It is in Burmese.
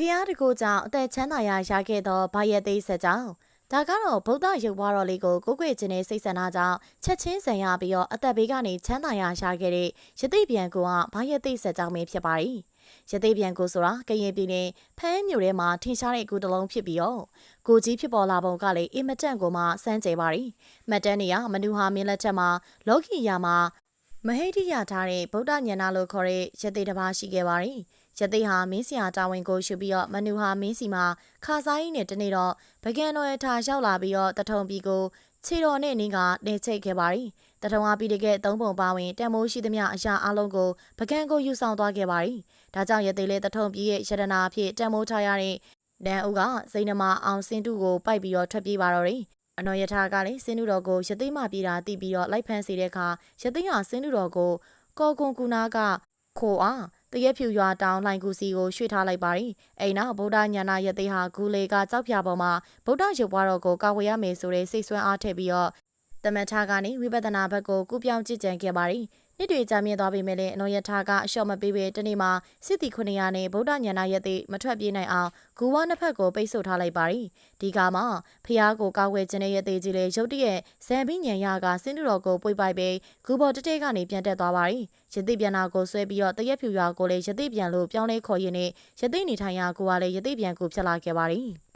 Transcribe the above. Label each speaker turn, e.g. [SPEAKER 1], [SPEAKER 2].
[SPEAKER 1] ဖျားတကူကြောင့်အသက်ချမ်းသာရာရခဲ့သောဘာယက်သိဆက်ကြောင့်ဒါကတော့ဗုဒ္ဓရုပ်ဘွားတော်လေးကိုကိုးကွယ်ခြင်းနဲ့စိတ်ဆန္ဒကြောင့်ချက်ချင်းဆံရပြီးတော့အသက်ဘေးကနေချမ်းသာရာရခဲ့တဲ့ယသိပြန်ကိုကဘာယက်သိဆက်ကြောင့်ပဲဖြစ်ပါတယ်။ယသိပြန်ကိုဆိုတာကရင်ပြည်နယ်ဖမ်းမြို့ထဲမှာထင်ရှားတဲ့ကူတစ်လုံးဖြစ်ပြီးတော့ကိုကြီးဖြစ်ပေါ်လာပုံကလည်းအင်မတန်ကိုမှစမ်းကြပါတယ်။မတ်တန်းနေရမနူဟာမင်းလက်ချက်မှာလောကီယာမှာ မဟိတိယထားတဲ့ဗုဒ္ဓညဏလို့ခေါ်တဲ့ယသိတစ်ပါးရှိခဲ့ပါတယ်။ယသိဟာမင်းစီယာတာဝန်ကိုရှုပြီးတော့မနူဟာမင်းစီမှာခါစားရင်းနဲ့တနေ့တော့ဗကန်တော်ရထားရောက်လာပြီးတော့တထုံပြည်ကိုခြေတော်နဲ့နင်းကနေချိတ်ခဲ့ပါတယ်။တထုံအားပြီးတကယ်သုံးပုံပါဝင်တန်မိုးရှိသမျှအရာအလုံးကိုဗကန်ကိုယူဆောင်သွားခဲ့ပါတယ်။ဒါကြောင့်ယသိလေးတထုံပြည်ရဲ့ရတနာအဖြစ်တန်မိုးထားရတဲ့ဒန်အုပ်ကစိန်နမအောင်စင်တုကိုပိုက်ပြီးတော့ထွက်ပြေးပါတော့တယ်။ အနော်ယထာကလည်းစင်းနုတော်ကိုရသိမပြေးတာတီးပြီးတော့လိုက်ဖမ်းစီတဲ့အခါရသိဟာစင်းနုတော်ကိုကောကွန်ကူနာကခိုအားတရက်ဖြူရွာတောင်လှိုင်ကူစီကိုရွှေ့ထားလိုက်ပါတယ်။အိမ်နောက်ဗုဒ္ဓညာနာယသိဟာဂူလေကကြောက်ဖြာပေါ်မှာဗုဒ္ဓရုပ်ဘွားတော်ကိုကာဝေရမယ်ဆိုတဲ့စိတ်ဆွမ်းအားထည့်ပြီးတော့တမန်ထာကနေဝိပဿနာဘက်ကိုကူးပြောင်းကြည့်ကြံခဲ့ပါတယ်။ နှစ်တွေကြာမြင့်သွားပြီမဲ့လည်းအနော်ယထာကအလျှော့မပေးဘဲတနေ့မှာစစ်တီ900နဲ့ဗုဒ္ဓညာနာယသိမထွက်ပြေးနိုင်အောင်ဂူဝါနှစ်ဖက်ကိုပိတ်ဆို့ထားလိုက်ပါတယ်။ဒီကမှာဖျားကိုကောက်ွယ်ခြင်းရဲ့ယသိကြီးလေရုတ်တရက်ဇန်ပြီးညံရကစင်းတူတော်ကိုပွေပိုက်ပြီးဂူဘော်တတဲကနေပြန်တက်သွားပါတယ်။ယသိပြန်နာကိုဆွဲပြီးတော့တရက်ဖြူရွာကိုလည်းယသိပြန်လို့ပြောင်းလဲခေါ်ရင်းနဲ့ယသိနေထိုင်ရာကိုကလည်းယသိပြန်ကိုဖြစ်လာခဲ့ပါတယ်။